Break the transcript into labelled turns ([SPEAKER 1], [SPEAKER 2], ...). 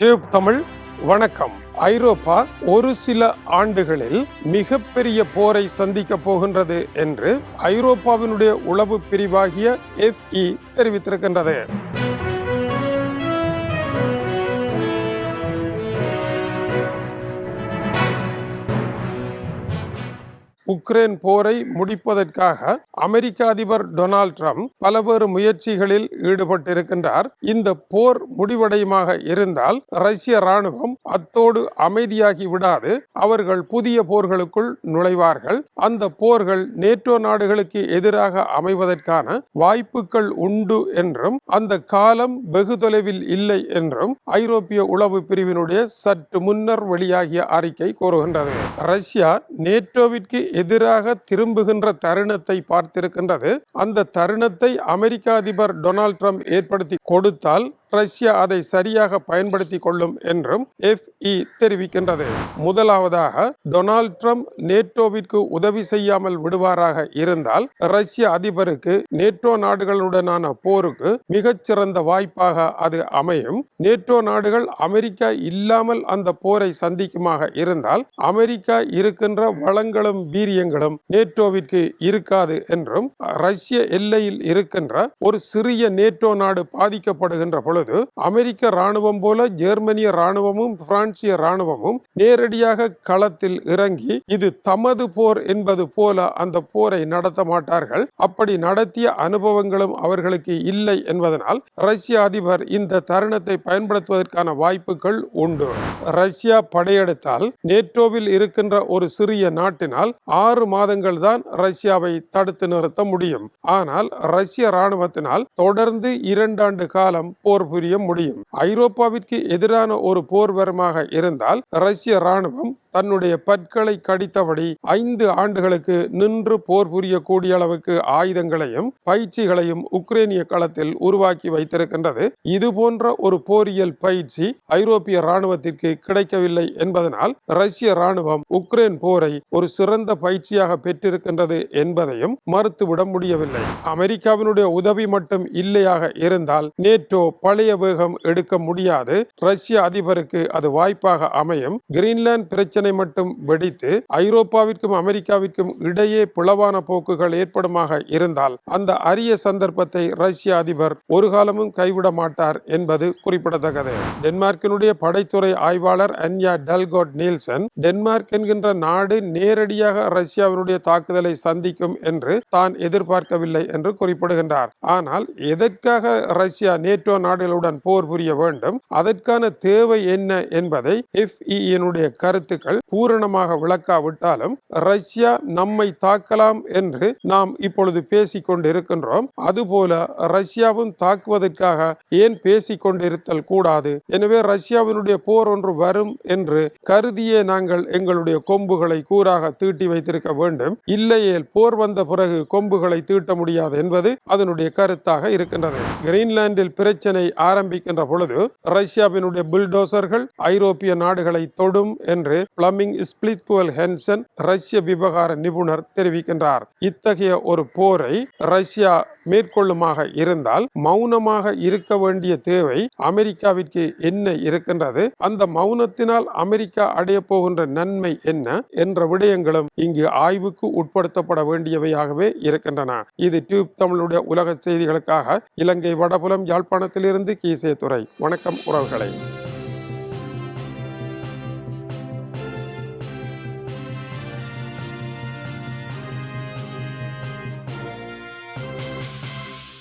[SPEAKER 1] Tube Tamil வணக்கம். ஐரோப்பா ஒரு சில ஆண்டுகளில் மிகப்பெரிய போரை சந்திக்க போகின்றது என்று ஐரோப்பாவினுடைய உளவு பிரிவாகிய எஃப்இ தெரிவித்திருக்கின்றது. உக்ரைன் போரை முடிப்பதற்காக அமெரிக்க அதிபர் டொனால்ட் ட்ரம்ப் பலவேறு முயற்சிகளில் ஈடுபட்டிருக்கின்றார். இந்த போர் முடிவடையுமாக இருந்தால் ரஷ்ய ராணுவம் அத்தோடு அமைதியாகி விடாது. அவர்கள் புதிய போர்களுக்குள் நுழைவார்கள். அந்த போர்கள் நேட்டோ நாடுகளுக்கு எதிராக அமைவதற்கான வாய்ப்புகள் உண்டு என்றும் அந்த காலம் வெகு தொலைவில் இல்லை என்றும் ஐரோப்பிய உளவு பிரிவினுடைய சற்று முன்னர் வெளியாகிய அறிக்கை கூறுகின்றது. ரஷ்யா நேட்டோவிற்கு எதிராக திரும்புகின்ற தருணத்தை பார்த்திருக்கின்றது. அந்த தருணத்தை அமெரிக்க அதிபர் டொனால்ட் ட்ரம்ப் ஏற்படுத்தி கொடுத்தால் ரஷ்யா அதை சரியாக பயன்படுத்தி கொள்ளும் என்றும் எஃப்இ தெரிவிக்கின்றது. முதலாவதாக டொனால்ட் ட்ரம்ப் நேட்டோவிற்கு உதவி செய்யாமல் விடுவாராக இருந்தால் ரஷ்ய அதிபருக்கு நேட்டோ நாடுகளுடனான போருக்கு மிகச்சிறந்த வாய்ப்பாக அது அமையும். நேட்டோ நாடுகள் அமெரிக்கா இல்லாமல் அந்த போரை சந்திக்குமாக இருந்தால் அமெரிக்கா இருக்கின்ற வளங்களும் வீரியங்களும் நேட்டோவிற்கு இருக்காது என்றும் ரஷ்ய எல்லையில் இருக்கின்ற ஒரு சிறிய நேட்டோ நாடு பாதிக்கப்படுகின்ற பொழுது பொழுது அமெரிக்க ராணுவம் போல ஜெர்மனிய ராணுவமும் பிரான்சிய ராணுவமும் நேரடியாக களத்தில் இறங்கி இது தமது போர் என்பது போல அந்த போரை நடத்த மாட்டார்கள். அப்படி நடத்திய அனுபவங்களும் அவர்களுக்கு இல்லை என்பதனால் ரஷ்ய அதிபர் இந்த தருணத்தை பயன்படுத்துவதற்கான வாய்ப்புகள் உண்டு. ரஷ்யா படையெடுத்தால் நேட்டோவில் இருக்கின்ற ஒரு சிறிய நாட்டினால் ஆறு மாதங்கள் தான் ரஷ்யாவை தடுத்து நிறுத்த முடியும். ஆனால் ரஷ்ய ராணுவத்தினால் தொடர்ந்து இரண்டாண்டு காலம் போர் புரிய முடியும். ஐரோப்பாவிற்கு எதிரான ஒரு போர்வரமாக இருந்தால் ரஷ்ய ராணுவம் தன்னுடைய பற்களை கடித்தபடி ஐந்து ஆண்டுகளுக்கு நின்று போர் புரியக்கூடிய அளவுக்கு ஆயுதங்களையும் பயிற்சிகளையும் உக்ரைனிய களத்தில் உருவாக்கி வைத்திருக்கின்றது. இது போன்ற ஒரு போரியல் பயிற்சி ஐரோப்பிய ராணுவத்திற்கு கிடைக்கவில்லை என்பதனால் ரஷ்ய ராணுவம் உக்ரைன் போரை ஒரு சிறந்த பயிற்சியாக பெற்றிருக்கின்றது என்பதையும் மறுத்துவிட முடியவில்லை. அமெரிக்காவினுடைய உதவி மட்டும் இல்லையாக இருந்தால் நேட்டோ பழைய வேகம் எடுக்க முடியாது. ரஷ்ய அதிபருக்கு அது வாய்ப்பாக அமையும். கிரீன்லாந்து பிரச்சனை மட்டும் வெடித்து ஐரோப்பாவிற்கும் அமெரிக்காவிற்கும் இடையே பிளவான போக்குகள் ஏற்படுமாக இருந்தால் அந்த அரிய சந்தர்ப்பத்தை ரஷ்ய அதிபர் ஒரு காலமும் கைவிட மாட்டார் என்பது குறிப்பிடத்தக்கது. டென்மார்க்கினுடைய படைத்துறை ஆய்வாளர் அன்யா டல்கோட் நீல்சன் டென்மார்க் என்கின்ற நாடு நேரடியாக ரஷ்யாவினுடைய தாக்குதலை சந்திக்கும் என்று தான் எதிர்பார்க்கவில்லை என்று குறிப்பிடுகின்றார். ஆனால் எதற்காக ரஷ்யா நேட்டோ நாடுகள் நாடுகளுடன் போர் புரிய வேண்டும். அதற்கான தேவை என்ன என்பதை எஃப்இனுடைய கருத்துக்கள் பூரணமாக விளக்காவிட்டாலும் ரஷ்யா நம்மை தாக்கலாம் என்று நாம் இப்பொழுது பேசிக் கொண்டிருக்கின்றோம் அதுபோல ரஷ்யாவும் தாக்குவதற்காக ஏன் பேசிக் கொண்டிருத்தல் கூடாது? எனவே ரஷ்யாவினுடைய போர் ஒன்று வரும் என்று கருதியே நாங்கள் எங்களுடைய கொம்புகளை கூறாக தீட்டி வைத்திருக்க வேண்டும். இல்லையேல் போர் வந்த பிறகு கொம்புகளை தீட்ட முடியாது என்பது அதனுடைய கருத்தாக இருக்கின்றது. கிரீன்லாந்தில் பிரச்சனை ஆரம்பிக்கின்ற பொழுது ரஷ்யாவினுடைய புல்டோசர்கள் ஐரோப்பிய நாடுகளை தொடும் என்று பிளமிங் ஸ்பிளித்புவல் ஹென்சன் ரஷ்ய விவகார நிபுணர் தெரிவிக்கின்றார். இத்தகைய ஒரு போரை ரஷ்யா மேற்கொள்ளுமாக இருந்தால் மௌனமாக இருக்க வேண்டிய தேவை அமெரிக்காவிற்கு என்ன இருக்கின்றது? அந்த மௌனத்தினால் அமெரிக்கா அடைய போகின்ற நன்மை என்ன? என்ற விடயங்களும் இங்கு ஆய்வுக்கு உட்படுத்தப்பட வேண்டியவையாகவே இருக்கின்றன. இது டியூப் தமிழுடைய உலக செய்திகளுக்காக இலங்கை வடபுலம் யாழ்ப்பாணத்திலிருந்து கீசே துறை வணக்கம் உறவுகளை.